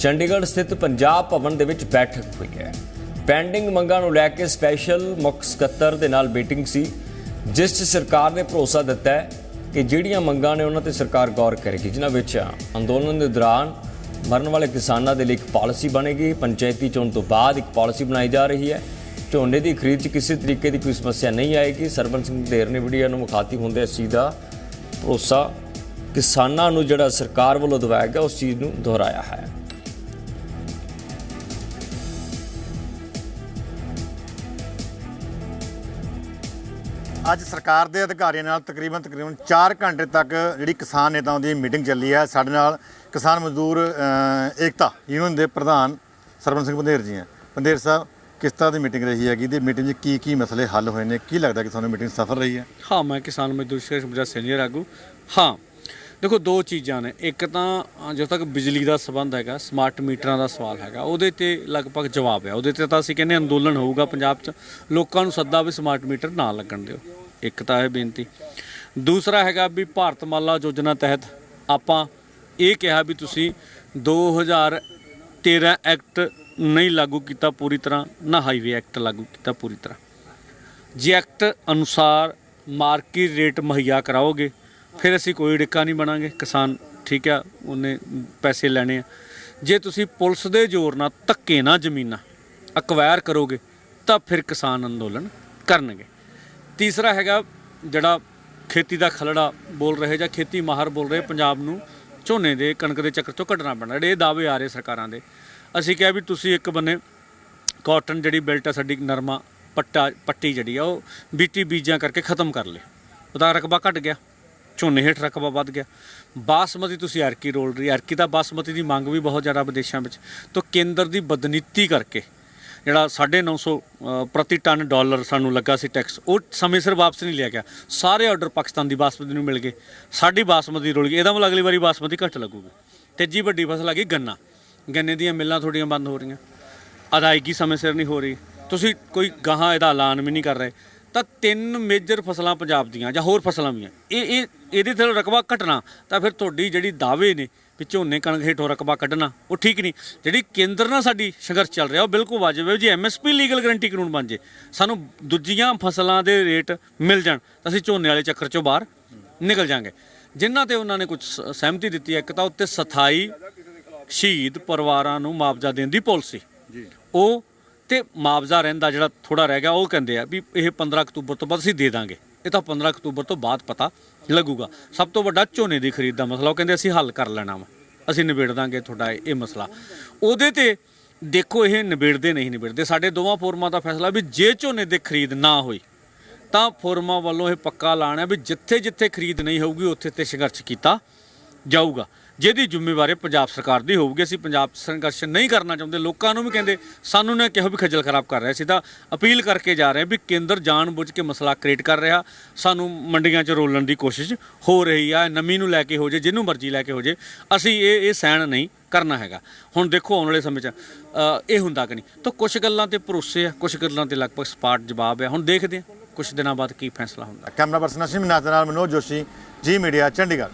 ਚੰਡੀਗੜ੍ਹ ਸਥਿਤ ਪੰਜਾਬ ਭਵਨ ਦੇ ਵਿੱਚ ਬੈਠਕ ਹੋਈ ਹੈ। ਪੈਂਡਿੰਗ ਮੰਗਾਂ ਨੂੰ ਲੈ ਕੇ ਸਪੈਸ਼ਲ ਮੁੱਖ ਸਕੱਤਰ ਦੇ ਨਾਲ ਮੀਟਿੰਗ ਸੀ, ਜਿਸ 'ਚ ਸਰਕਾਰ ਨੇ ਭਰੋਸਾ ਦਿੱਤਾ ਹੈ ਕਿ ਜਿਹੜੀਆਂ ਮੰਗਾਂ ਨੇ ਉਹਨਾਂ ਤੇ ਸਰਕਾਰ ਗੌਰ ਕਰੇਗੀ, ਜਿਨ੍ਹਾਂ ਵਿੱਚ ਅੰਦੋਲਨ ਦੇ ਦੌਰਾਨ ਮਰਨ ਵਾਲੇ ਕਿਸਾਨਾਂ ਦੇ ਲਈ ਇੱਕ ਪਾਲਿਸੀ ਬਣੇਗੀ, ਪੰਚਾਇਤੀ ਚੋਣ ਤੋਂ ਬਾਅਦ ਇੱਕ ਪਾਲਿਸੀ ਬਣਾਈ ਜਾ ਰਹੀ ਹੈ। ਝੋਨੇ ਦੀ ਖਰੀਦ 'ਚ ਕਿਸੇ ਤਰੀਕੇ ਦੀ ਕੋਈ ਸਮੱਸਿਆ ਨਹੀਂ ਆਏਗੀ। ਸਰਬਨ ਸਿੰਘ ਧੇਰ ਨੇ ਵੀਡੀਓ ਨੂੰ ਮੁਖਾਤੀ ਹੁੰਦੇ ਇਸ ਚੀਜ਼ ਦਾ ਭਰੋਸਾ। ਕਿਸਾਨਾਂ ਨੂੰ ਜਿਹੜਾ ਸਰਕਾਰ ਵੱਲੋਂ ਦਵਾਇਆ ਗਿਆ, ਉਸ ਚੀਜ਼ ਨੂੰ ਦੁਹਰਾਇਆ ਹੈ। ਅੱਜ ਸਰਕਾਰ ਦੇ ਅਧਿਕਾਰੀਆਂ ਨਾਲ ਤਕਰੀਬਨ ਤਕਰੀਬਨ 4 ਘੰਟੇ ਤੱਕ ਜਿਹੜੀ ਕਿਸਾਨ ਨੇਤਾਵਾਂ ਦੀ ਮੀਟਿੰਗ ਚੱਲੀ ਹੈ। ਸਾਡੇ ਨਾਲ ਕਿਸਾਨ ਮਜ਼ਦੂਰ ਏਕਤਾ ਯੂਨੀਅਨ ਦੇ ਪ੍ਰਧਾਨ ਸਰਵਨ ਸਿੰਘ ਬੰਦੇਰ ਜੀ ਹੈ। ਬੰਦੇਰ ਸਾਹਿਬ, ਕਿਸ ਤਰ੍ਹਾਂ ਦੀ ਮੀਟਿੰਗ ਰਹੀ ਹੈਗੀ? ਤੇ ਮੀਟਿੰਗ 'ਚ ਕੀ ਕੀ ਮਸਲੇ ਹੱਲ ਹੋਏ ਨੇ? ਕੀ ਲੱਗਦਾ ਕਿ ਤੁਹਾਨੂੰ ਮੀਟਿੰਗ ਸਫਲ ਰਹੀ ਹੈ? ਹਾਂ, ਮੈਂ ਕਿਸਾਨ ਮਜ਼ਦੂਰ ਸ਼ੇਖ ਮੁਜਾ ਸੀਨੀਅਰ ਆਗੂ। ਹਾਂ ਦੇਖੋ, ਦੋ ਚੀਜ਼ਾਂ ਨੇ। ਇੱਕ ਤਾਂ ਜਦੋਂ ਤੱਕ ਬਿਜਲੀ ਦਾ ਸਬੰਧ ਹੈਗਾ ਸਮਾਰਟ ਮੀਟਰਾਂ ਦਾ ਸਵਾਲ ਹੈਗਾ, ਉਹਦੇ ਤੇ ਲਗਭਗ ਜਵਾਬ ਹੈ। ਉਹਦੇ ਤੇ ਤਾਂ ਅਸੀਂ ਕਹਿੰਦੇ ਅੰਦੋਲਨ ਹੋਊਗਾ ਪੰਜਾਬ 'ਚ। ਲੋਕਾਂ ਨੂੰ ਸੱਦਾ ਵੀ ਸਮਾਰਟ ਮੀਟਰ ਨਾ ਲੱਗਣ ਦਿਓ। ਇੱਕ ਤਾਂ ਇਹ ਬੇਨਤੀ। ਦੂਸਰਾ ਹੈਗਾ ਵੀ ਭਾਰਤ ਮਾਲਾ ਯੋਜਨਾ ਤਹਿਤ ਆਪਾਂ ਇਹ ਕਿਹਾ ਵੀ ਤੁਸੀਂ 2013 ਐਕਟ ਨਹੀਂ ਲਾਗੂ ਕੀਤਾ ਪੂਰੀ ਤਰ੍ਹਾਂ, ਨਾ ਹਾਈਵੇ ਐਕਟ ਲਾਗੂ ਕੀਤਾ ਪੂਰੀ ਤਰ੍ਹਾਂ। ਜੇ ਐਕਟ ਅਨੁਸਾਰ ਮਾਰਕੀਟ ਰੇਟ ਮੁਹੱਈਆ ਕਰਾਓਗੇ ਫਿਰ ਅਸੀਂ ਕੋਈ ਡਿੱਕਾ ਨਹੀਂ ਬਣਾਂਗੇ, ਕਿਸਾਨ ਠੀਕ ਆ, ਉਹਨੇ ਪੈਸੇ ਲੈਣੇ ਆ। ਜੇ ਤੁਸੀਂ ਪੁਲਿਸ ਦੇ ਜ਼ੋਰ ਨਾਲ ਧੱਕੇ ਨਾਲ ਜ਼ਮੀਨਾਂ ਅਕਵਾਇਰ ਕਰੋਗੇ, ਤਾਂ ਫਿਰ ਕਿਸਾਨ ਅੰਦੋਲਨ ਕਰਨਗੇ। ਤੀਸਰਾ ਹੈਗਾ ਜਿਹੜਾ ਖੇਤੀ ਦਾ ਖਲੜਾ ਬੋਲ ਰਹੇ ਜਾਂ ਖੇਤੀ ਮਾਹਰ ਬੋਲ ਰਹੇ, ਪੰਜਾਬ ਨੂੰ ਝੋਨੇ ਦੇ, ਕਣਕ ਦੇ ਚੱਕਰ ਚੋਂ ਕੱਢਣਾ ਪੈਣਾ। ਜਿਹੜੇ ਇਹ ਦਾਅਵੇ ਆ ਰਹੇ ਸਰਕਾਰਾਂ ਦੇ, ਅਸੀਂ ਕਿਹਾ ਵੀ ਤੁਸੀਂ ਇੱਕ ਬੰਨੇ ਕਾਟਨ ਜਿਹੜੀ ਬੈਲਟ ਆ ਸਾਡੀ ਨਰਮਾ ਪੱਟਾ, ਪੱਟੀ ਜਿਹੜੀ ਆ, ਉਹ ਬੀਟੀ ਬੀਜਾਂ ਕਰਕੇ ਖਤਮ ਕਰ ਲਏ। ਉਹਦਾ ਰਕਬਾ ਘਟ ਗਿਆ। ਝੋਨੇ ਹੇਠ ਰਕਬਾ ਵੱਧ ਗਿਆ। ਬਾਸਮਤੀ ਤੁਸੀਂ ਅਰਕੀ ਰੋਲ ਰਹੀ। ਅਰਕੀ ਦਾ ਬਾਸਮਤੀ ਦੀ ਮੰਗ ਵੀ ਬਹੁਤ ਜ਼ਿਆਦਾ ਵਿਦੇਸ਼ਾਂ ਵਿੱਚ। ਤੋਂ ਕੇਂਦਰ ਦੀ ਬਦਨੀਤੀ ਕਰਕੇ ਜਿਹੜਾ 950 ਅ, ਪ੍ਰਤੀ ਟਨ ਡਾਲਰ ਸਾਨੂੰ ਲੱਗਾ ਸੀ ਟੈਕਸ ਉਹ ਸਮੇਂ ਸਿਰ ਵਾਪਸ ਨਹੀਂ ਲਿਆ ਗਿਆ। ਸਾਰੇ ਆਰਡਰ ਪਾਕਿਸਤਾਨ ਦੀ ਬਾਸਮਤੀ ਨੂੰ ਮਿਲ ਗਏ। ਸਾਡੀ ਬਾਸਮਤੀ ਰੁਲ ਗਈ। ਇਹਦਾ ਮਤਲਬ ਅਗਲੀ ਵਾਰੀ ਬਾਸਮਤੀ ਘੱਟ ਲੱਗੂਗੀ। ਤੀਜੀ ਵੱਡੀ ਫਸਲ ਆ ਗਈ ਗੰਨਾ। ਗੰਨੇ ਦੀਆਂ ਮਿੱਲਾਂ ਥੋੜੀਆਂ ਬੰਦ ਹੋ ਰਹੀਆਂ। ਅਦਾਇਗੀ ਸਮੇਂ ਸਿਰ ਨਹੀਂ ਹੋ ਰਹੀ। ਤੁਸੀਂ ਕੋਈ ਗਾਹਾਂ ਇਹਦਾ ਐਲਾਨ ਵੀ ਨਹੀਂ ਕਰ ਰਹੇ। ਤਾਂ ਤਿੰਨ ਮੇਜਰ ਫਸਲਾਂ ਪੰਜਾਬ ਦੀਆਂ ਜਾਂ ਹੋਰ ਫਸਲਾਂ ਵੀ ਆ। ਇਹ ਇਹ ਇਹਦੇ ਤੇ ਰਕਬਾ ਘਟਣਾ ਤਾਂ ਫਿਰ ਤੁਹਾਡੀ ਜਿਹੜੀ ਦਾਅਵੇ ਨੇ ਵੀ ਝੋਨੇ ਕਣਕ ਹੇਠੋਂ ਰਕਬਾ ਕੱਢਣਾ ਉਹ ਠੀਕ ਨਹੀਂ। ਜਿਹੜੀ ਕੇਂਦਰ ਨਾਲ ਸਾਡੀ ਸੰਘਰਸ਼ ਚੱਲ ਰਿਹਾ ਉਹ ਬਿਲਕੁਲ ਵਾਜਬ ਹੈ। ਜੇ ਐਮਐਸਪੀ ਲੀਗਲ ਗਰੰਟੀ ਕਾਨੂੰਨ ਬਣ ਜੇ ਸਾਨੂੰ ਦੂਜੀਆਂ ਫਸਲਾਂ ਦੇ ਰੇਟ ਮਿਲ ਜਾਣ ਤਾਂ ਅਸੀਂ ਝੋਨੇ ਵਾਲੇ ਚੱਕਰ ਚੋਂ ਬਾਹਰ ਨਿਕਲ ਜਾਾਂਗੇ। ਜਿਨ੍ਹਾਂ ਤੇ ਉਹਨਾਂ ਨੇ ਕੁਝ ਸਹਿਮਤੀ ਦਿੱਤੀ ਹੈ ਇੱਕ ਤਾਂ ਉੱਤੇ ਸਥਾਈ ਸ਼ਹੀਦ ਪਰਿਵਾਰਾਂ ਨੂੰ ਮੁਆਵਜ਼ਾ ਦੇਣ ਦੀ ਪਾਲਿਸੀ ਜੀ। ਉਹ ਤੇ ਮੁਆਵਜ਼ਾ ਰਹਿੰਦਾ ਜਿਹੜਾ ਥੋੜਾ ਰਹਿ ਗਿਆ, ਉਹ ਕਹਿੰਦੇ ਆ ਵੀ ਇਹ 15 ਅਕਤੂਬਰ ਤੋਂ ਬਾਅਦ ਅਸੀਂ ਦੇ ਦਾਂਗੇ। ਇਹ ਤਾਂ 15 ਅਕਤੂਬਰ ਤੋਂ ਬਾਅਦ ਪਤਾ ਲੱਗੂਗਾ। ਸਭ ਤੋਂ ਵੱਡਾ ਝੋਨੇ ਦੀ ਖਰੀਦ ਦਾ ਮਸਲਾ, ਉਹ ਕਹਿੰਦੇ ਅਸੀਂ ਹੱਲ ਕਰ ਲੈਣਾ ਵਾ। ਅਸੀਂ ਨਿਬੇੜ ਦਾਂਗੇ ਤੁਹਾਡਾ ਇਹ ਇਹ ਮਸਲਾ। ਉਹਦੇ ਤੇ ਦੇਖੋ, ਇਹ ਨਿਬੇੜਦੇ ਨਹੀਂ ਨਿਬੇੜਦੇ। ਸਾਡੇ ਦੋਵਾਂ ਫੋਰਮਾਂ ਦਾ ਫੈਸਲਾ ਵੀ ਜੇ ਝੋਨੇ ਦੇ ਖਰੀਦ ਨਾ ਹੋਈ, ਤਾਂ ਫੋਰਮਾਂ ਵੱਲੋਂ ਇਹ ਪੱਕਾ ਲਾਣਾ ਵੀ ਜਿੱਥੇ ਜਿੱਥੇ ਖਰੀਦ ਨਹੀਂ ਹੋਊਗੀ, ਉੱਥੇ ਤੇ ਸੰਘਰਸ਼ ਕੀਤਾ ਜਾਊਗਾ। ਜਿਹਦੀ ਜ਼ਿੰਮੇਵਾਰੀ ਪੰਜਾਬ ਸਰਕਾਰ ਦੀ ਹੋਊਗੀ, ਅਸੀਂ ਪੰਜਾਬ ਸੰਘਰਸ਼ ਨਹੀਂ ਕਰਨਾ ਚਾਹੁੰਦੇ। ਲੋਕਾਂ ਨੂੰ ਵੀ ਕਹਿੰਦੇ, ਸਾਨੂੰ ਨੇ ਕਿਹਾ ਵੀ ਖੱਜਲ ਖਰਾਬ ਕਰ ਰਿਹਾ। ਸੀ ਤਾਂ ਅਪੀਲ ਕਰਕੇ ਜਾ ਰਹੇ ਵੀ ਕੇਂਦਰ ਜਾਣਬੁੱਝ ਕੇ ਮਸਲਾ ਕ੍ਰੀਏਟ ਕਰ ਰਿਹਾ। ਸਾਨੂੰ ਮੰਡੀਆਂ 'ਚ ਰੋਲਣ ਦੀ ਕੋਸ਼ਿਸ਼ ਹੋ ਰਹੀ ਆ, ਨਮੀ ਨੂੰ ਲੈ ਕੇ ਹੋ ਜੇ, ਜਿਹਨੂੰ ਮਰਜ਼ੀ ਲੈ ਕੇ ਹੋ ਜੇ। ਅਸੀਂ ਇਹ ਇਹ ਸਹਿਣ ਨਹੀਂ ਕਰਨਾ ਹੈਗਾ। ਹੁਣ ਦੇਖੋ, ਆਉਣ ਵਾਲੇ ਸਮੇਂ 'ਚ ਇਹ ਹੁੰਦਾ ਕਿ ਨਹੀਂ। ਤਾਂ ਕੁਝ ਗੱਲਾਂ ਤੇ ਭਰੋਸੇ ਆ ਕੁਝ ਗੱਲਾਂ ਤੇ ਲਗਭਗ ਸਪਾਟ ਜਵਾਬ ਆ। ਹੁਣ ਦੇਖਦੇ ਹਾਂ ਕੁਝ ਦਿਨਾਂ ਬਾਅਦ ਕੀ ਫੈਸਲਾ ਹੁੰਦਾ। ਕੈਮਰਾ ਪਰਸਨ ਅਸ਼ਿਮ ਨਾਥ ਦੇ ਨਾਲ ਮਨੋਜ ਜੋਸ਼ੀ, ਜੀ ਮੀਡੀਆ, ਚੰਡੀਗੜ੍ਹ।